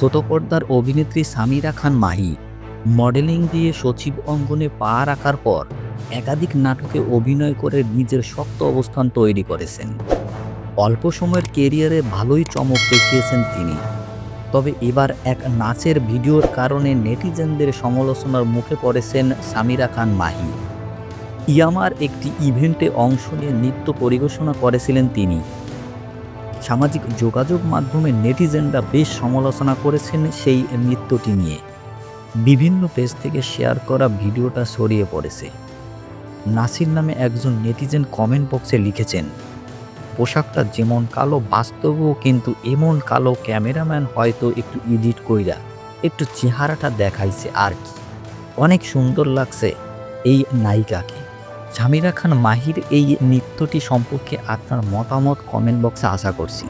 ছোট পর্দার অভিনেত্রী সামিরা খান মাহি। মডেলিং দিয়ে সচিব অঙ্গনে পা রাখার পর একাধিক নাটকে অভিনয় করে নিজের শক্ত অবস্থান তৈরি করেছেন। অল্প সময়ের কেরিয়ারে ভালোই চমক দেখিয়েছেন তিনি। তবে এবার এক নাচের ভিডিওর কারণে নেটিজেনদের সমালোচনার মুখে পড়েছেন সামিরা খান মাহি। ইয়ামার একটি ইভেন্টে অংশ নিয়ে নৃত্য পরিবেশনা করেছিলেন তিনি। সামাজিক যোগাযোগ মাধ্যমে নেটিজেনরা বেশ সমালোচনা করেছেন সেই নৃত্যটি নিয়ে। বিভিন্ন পেজ থেকে শেয়ার করা ভিডিওটা ছড়িয়ে পড়েছে। নাসির নামে একজন নেটিজেন কমেন্ট বক্সে লিখেছেন, পোশাকটা যেমন কালো, বাস্তবও কিন্তু এমন কালো ক্যামেরাম্যান হয়তো একটু এডিট কইরা একটু চেহারাটা দেখাইছে আর কি। অনেক সুন্দর লাগছে এই নায়িকাকে। সামিরা খান মাহির এই নৃত্যটি সম্পর্কে আপনার মতামত কমেন্ট বক্সে আশা করছি।